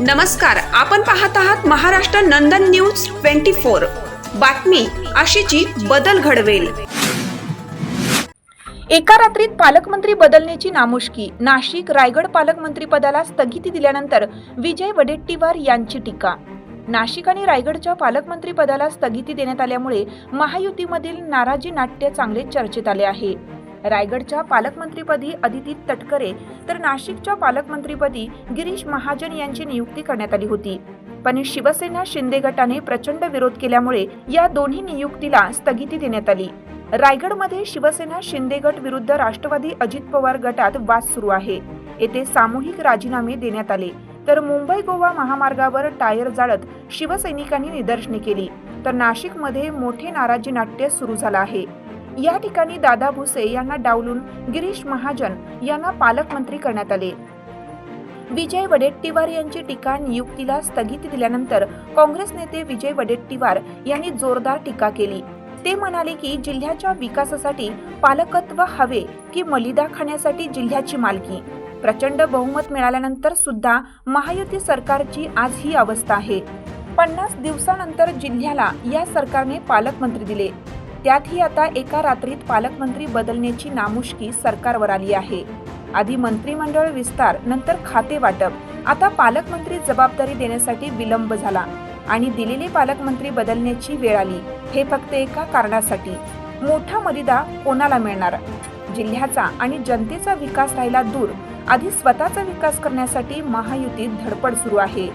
नमस्कार आपण पाहत आहात Maharashtra Nandan news twenty four. बातमी अशीची बदल घडवेल. एका रात्रीत पालकमंत्री बदलण्याची नामुष्की. नाशिक रायगड पालकमंत्री पदाला स्थगिती दिल्यानंतर विजय वडेट्टीवार यांची टीका. नाशिक आणि रायगडच्या पालकमंत्री पदाला स्थगिती देण्यात आल्यामुळे महायुतीमधील नाराजी नाट्य चांगले चर्चेत आले आहे. रायगडच्या पालकमंत्रीपदी अदिती तटकरे तर नाशिकच्या पालकमंत्रीपदी गिरीश महाजन यांची नियुक्ती करण्यात आली होती. पण शिवसेना शिंदे गटाने प्रचंड विरोध केल्यामुळे या दोन्ही नियुक्तीला स्थगिती देण्यात आली. रायगडमध्ये शिवसेना शिंदे गट विरुद्ध राष्ट्रवादी अजित पवार गटात वाद सुरू आहे. येथे सामूहिक राजीनामे देण्यात आले. तर मुंबई गोवा महामार्गावर टायर जाळत शिवसैनिकांनी निदर्शने केली. तर नाशिकमध्ये मोठे नाराजी नाट्य सुरू झालं आहे. या ठिकाणी दादा भुसे यांना डावलून गिरीश महाजन यांना पालकमंत्री करण्यात आले. विजय वडेट्टीवार यांची टीका नियुक्तीला स्थगिती दिल्यानंतर काँग्रेस नेते विजय वडेट्टीवार यांनी जोरदार टीका केली. ते म्हणाले की जिल्ह्याच्या विकासासाठी पालकत्व हवे की मलिदा खाण्यासाठी जिल्ह्याची मालकी. प्रचंड बहुमत मिळाल्यानंतर सुद्धा महायुती सरकारची आज ही अवस्था आहे. पन्नास दिवसानंतर जिल्ह्याला या सरकारने पालकमंत्री दिले. त्यातही आता एका रात्रीत पालकमंत्री बदलण्याची नामुष्की सरकारवर आली आहे. आधी मंत्रिमंडळ विस्तार नंतर खाते वाटप. आता पालकमंत्री जबाबदारी देण्यासाठी विलंब झाला आणि दिलेले पालकमंत्री बदलण्याची वेळ आली. हे फक्त एका कारणासाठी. मोठा मलिदा कोणाला मिळणार? जिल्ह्याचा आणि जनतेचा विकास राहिला दूर. आधी स्वतःचा विकास करण्यासाठी महायुतीत धडपड सुरू आहे.